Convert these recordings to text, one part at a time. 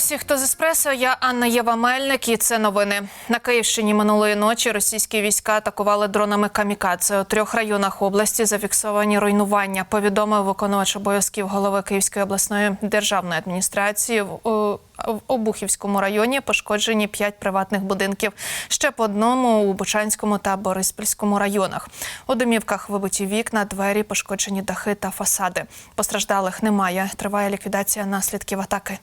Всіх, хто з еспресо. Я Анна Єва Мельник. І це новини на Київщині. Минулої ночі російські війська атакували дронами камікадзе. У трьох районах області зафіксовані руйнування. Повідомив виконувач обов'язків голови Київської обласної державної адміністрації. В Обухівському районі пошкоджені п'ять приватних будинків. Ще по одному у Бучанському та Бориспільському районах. У домівках вибиті вікна, двері, пошкоджені дахи та фасади. Постраждалих немає. Триває ліквідація наслідків атаки.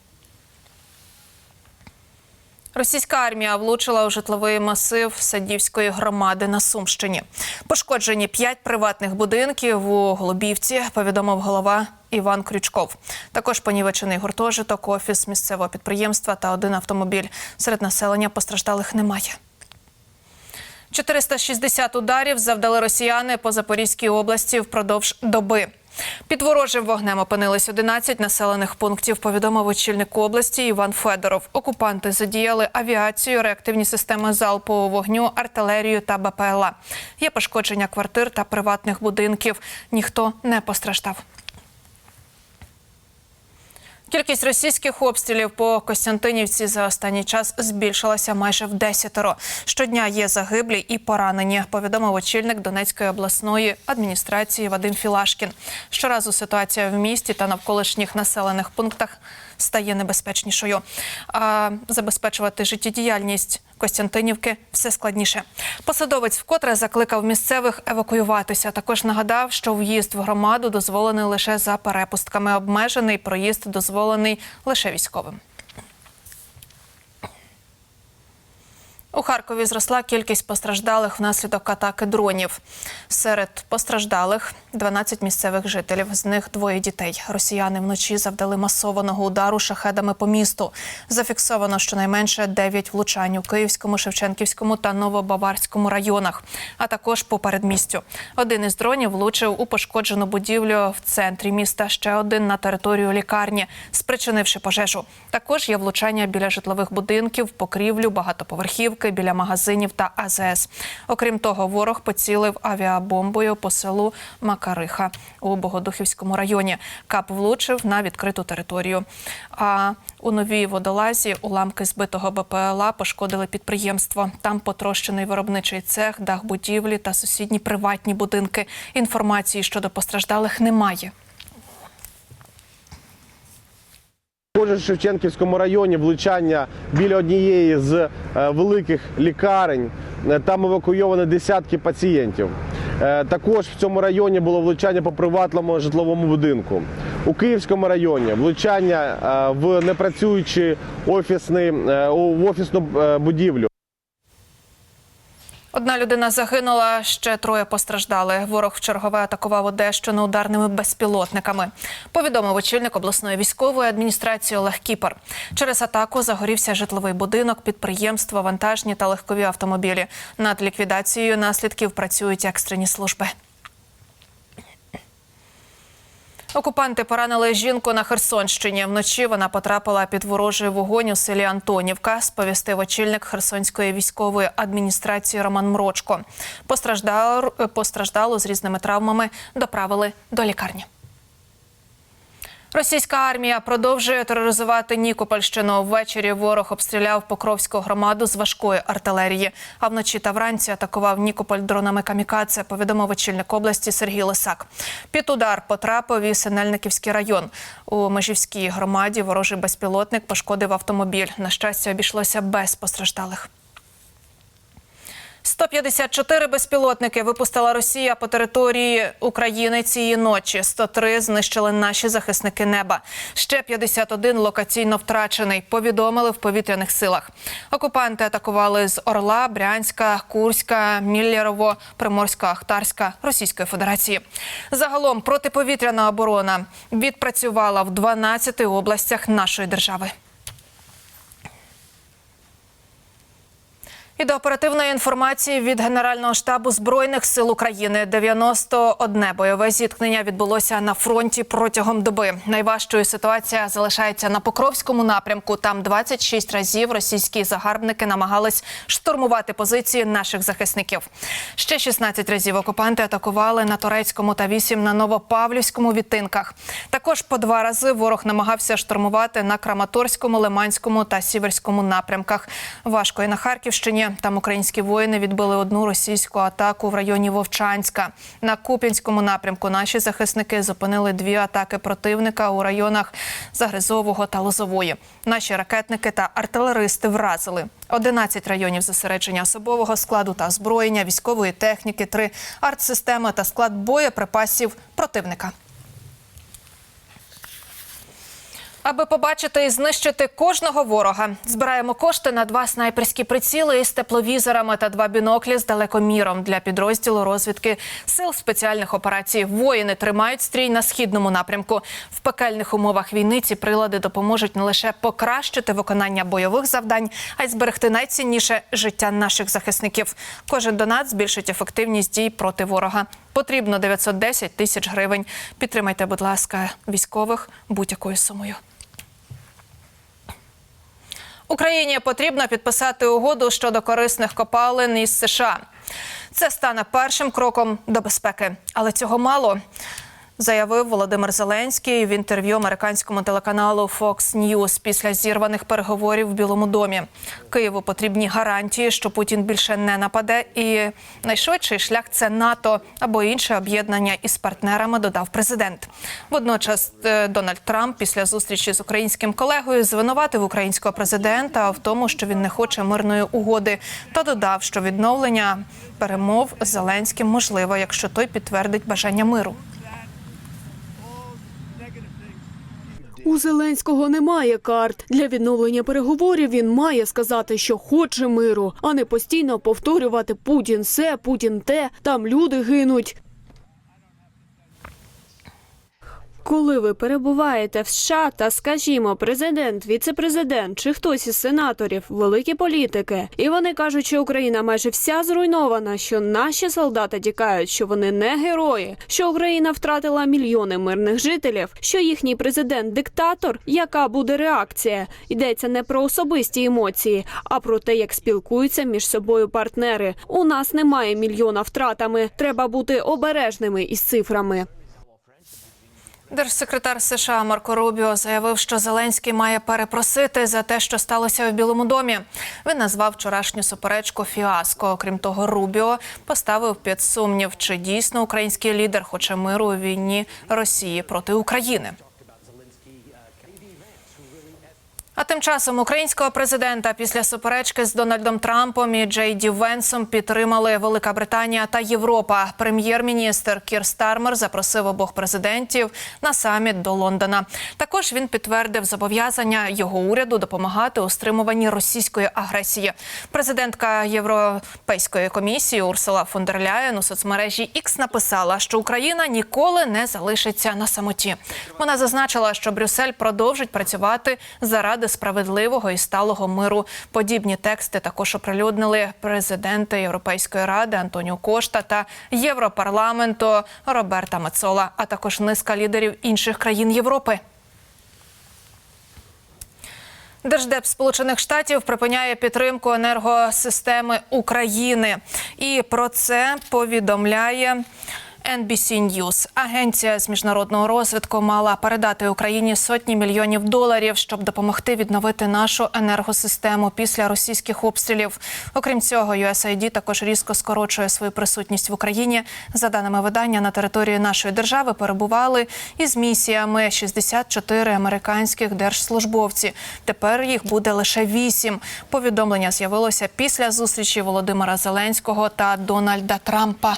Російська армія влучила у житловий масив Садівської громади на Сумщині. Пошкоджені п'ять приватних будинків у Голубівці, повідомив голова Іван Крючков. Також понівечений гуртожиток, офіс місцевого підприємства та один автомобіль. Серед населення постраждалих немає. 460 ударів завдали росіяни по Запорізькій області впродовж доби. Під ворожим вогнем опинились 11 населених пунктів. Повідомив очільник області Іван Федоров. Окупанти задіяли авіацію, реактивні системи залпового вогню, артилерію та БПЛА. Є пошкодження квартир та приватних будинків. Ніхто не постраждав. Кількість російських обстрілів по Костянтинівці за останній час збільшилася майже в десятеро. Щодня є загиблі і поранені. Повідомив очільник Донецької обласної адміністрації Вадим Філашкін. Щоразу ситуація в місті та навколишніх населених пунктах стає небезпечнішою. А забезпечувати життєдіяльність Костянтинівки все складніше. Посадовець вкотре закликав місцевих евакуюватися. Також нагадав, що в'їзд в громаду дозволений лише за перепустками. Обмежений проїзд дозволений лише військовим. У Харкові зросла кількість постраждалих внаслідок атаки дронів. Серед постраждалих 12 місцевих жителів, з них двоє дітей. Росіяни вночі завдали масованого удару шахедами по місту. Зафіксовано щонайменше 9 влучань у Київському, Шевченківському та Новобаварському районах, а також по передмістю. Один із дронів влучив у пошкоджену будівлю в центрі міста. Ще один на територію лікарні, спричинивши пожежу. Також є влучання біля житлових будинків, покрівлю, багатоповерхівки, біля магазинів та АЗС. Окрім того, ворог поцілив авіабомбою по селу Макариха у Богодухівському районі. Кап влучив на відкриту територію. А у новій водолазі уламки збитого БПЛА пошкодили підприємство. Там потрощений виробничий цех, дах будівлі та сусідні приватні будинки. Інформації щодо постраждалих немає. Також Шевченківському районі влучання біля однієї з е, великих лікарень. Е, Там евакуйовані десятки пацієнтів. Е, Також в цьому районі було влучання по приватному житловому будинку. У Київському районі влучання в в офісну будівлю. Одна людина загинула, ще троє постраждали. Ворог вчергове чергове атакував Одещину ударними безпілотниками. Повідомив очільник обласної військової адміністрації Олег Кіпер. Через атаку загорівся житловий будинок, підприємство, вантажні та легкові автомобілі. Над ліквідацією наслідків працюють екстрені служби. Окупанти поранили жінку на Херсонщині. Вночі вона потрапила під ворожий вогонь у селі Антонівка. Сповістив очільник Херсонської військової адміністрації Роман Мрочко. Постраждалу, постраждалу з різними травмами доправили до лікарні. Російська армія продовжує тероризувати Нікопольщину. Ввечері ворог обстріляв Покровську громаду з важкої артилерії. А вночі та вранці атакував Нікополь дронами камікадзе, повідомив очільник області Сергій Лисак. Під удар потрапив і Синельниківський район. У Межівській громаді ворожий безпілотник пошкодив автомобіль. На щастя, обійшлося без постраждалих. 154 безпілотники випустила Росія по території України цієї ночі. 103 знищили наші захисники неба. Ще 51 локаційно втрачений. Повідомили в повітряних силах. Окупанти атакували з Орла, Брянська, Курська, Міллєрово, Приморська, Ахтарська Російської Федерації. Загалом протиповітряна оборона відпрацювала в 12 областях нашої держави. І до оперативної інформації від Генерального штабу збройних сил України 91 бойове зіткнення відбулося на фронті протягом доби. Найважчою ситуація залишається на Покровському напрямку. Там 26 разів російські загарбники намагались штурмувати позиції наших захисників. Ще 16 разів окупанти атакували на турецькому та 8 на Новопавлівському відтинках. Також по два рази ворог намагався штурмувати на Краматорському, Лиманському та Сіверському напрямках. Важко і на Харківщині. Там українські воїни відбили одну російську атаку в районі Вовчанська. На Куп'янському напрямку наші захисники зупинили дві атаки противника у районах Загризового та Лозової. Наші ракетники та артилеристи вразили 11 районів зосередження особового складу та озброєння, військової техніки, три артсистеми та склад боєприпасів противника. Аби побачити і знищити кожного ворога, збираємо кошти на два снайперські приціли із тепловізорами та два біноклі з далекоміром для підрозділу розвідки сил спеціальних операцій. Воїни тримають стрій на східному напрямку. В пекельних умовах війни ці прилади допоможуть не лише покращити виконання бойових завдань, а й зберегти найцінніше життя наших захисників. Кожен донат збільшить ефективність дій проти ворога. Потрібно 910 тисяч гривень. Підтримайте, будь ласка, військових будь-якою сумою. Україні потрібно підписати угоду щодо корисних копалин із США. Це стане першим кроком до безпеки, але цього мало. Заявив Володимир Зеленський в інтерв'ю американському телеканалу Fox News після зірваних переговорів в Білому домі. Києву потрібні гарантії, що Путін більше не нападе, і найшвидший шлях це НАТО або інше об'єднання із партнерами. Додав президент. Водночас е, Дональд Трамп після зустрічі з українським колегою звинуватив українського президента в тому, що він не хоче мирної угоди, та додав, що відновлення перемов з Зеленським можливо, якщо той підтвердить бажання миру. У Зеленського немає карт. Для відновлення переговорів він має сказати, що хоче миру, а не постійно повторювати Путін се, Путін те, там люди гинуть. Коли ви перебуваєте в США та, скажімо, президент, віцепрезидент чи хтось із сенаторів, великі політики, і вони кажуть, що Україна майже вся зруйнована, що наші солдати тікають, що вони не герої, що Україна втратила мільйони мирних жителів, що їхній президент диктатор, яка буде реакція? Йдеться не про особисті емоції, а про те, як спілкуються між собою партнери. У нас немає мільйона втратами. Треба бути обережними із цифрами. Держсекретар США Марко Рубіо заявив, що Зеленський має перепросити за те, що сталося в Білому домі. Він назвав вчорашню суперечку фіаско. Окрім того, Рубіо поставив під сумнів, чи дійсно український лідер хоче миру у війні Росії проти України. А тим часом українського президента після суперечки з Дональдом Трампом і Джей Ді Венсом підтримали Велика Британія та Європа. Прем'єр-міністр Кір Стармер запросив обох президентів на саміт до Лондона. Також він підтвердив зобов'язання його уряду допомагати у стримуванні російської агресії. Президентка Європейської комісії Урсула фон дер Ляєн у соцмережі X написала, що Україна ніколи не залишиться на самоті. Вона зазначила, що Брюссель продовжить працювати заради справедливого і сталого миру. Подібні тексти також оприлюднили президенти Європейської ради Антоніо Кошта та Європарламенту Роберта Мецола, а також низка лідерів інших країн Європи. Держдеп Сполучених Штатів припиняє підтримку енергосистеми України, і про це повідомляє. NBC News. Агенція з міжнародного розвитку мала передати Україні сотні мільйонів доларів, щоб допомогти відновити нашу енергосистему після російських обстрілів. Окрім цього, USAID також різко скорочує свою присутність в Україні. За даними видання, на території нашої держави перебували із місіями 64 американських держслужбовці. Тепер їх буде лише вісім. Повідомлення з'явилося після зустрічі Володимира Зеленського та Дональда Трампа.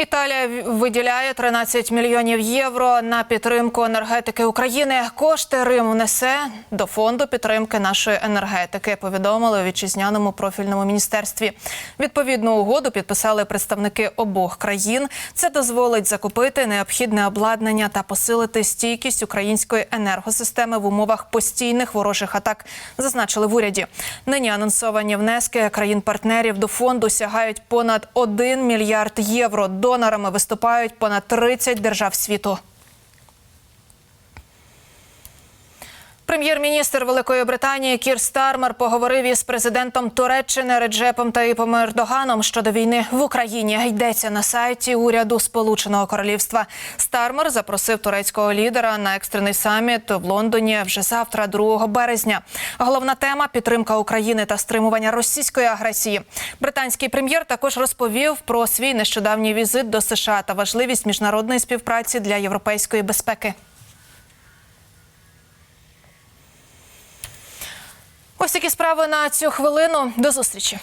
Італія виділяє 13 мільйонів євро на підтримку енергетики України. Кошти Рим внесе до фонду підтримки нашої енергетики. Повідомили у вітчизняному профільному міністерстві. Відповідну угоду підписали представники обох країн. Це дозволить закупити необхідне обладнання та посилити стійкість української енергосистеми в умовах постійних ворожих атак. Зазначили в уряді. Нині анонсовані внески країн-партнерів до фонду сягають понад 1 мільярд євро. Донорами виступають понад 30 держав світу. Прем'єр-міністр Великої Британії Кір Стармер поговорив із президентом Туреччини Реджепом Таїпом Ердоганом щодо війни в Україні. Йдеться на сайті уряду Сполученого Королівства. Стармер запросив турецького лідера на екстрений саміт в Лондоні вже завтра, 2 березня. Головна тема підтримка України та стримування російської агресії. Британський прем'єр також розповів про свій нещодавній візит до США та важливість міжнародної співпраці для європейської безпеки. Ось такі справи на цю хвилину. До зустрічі.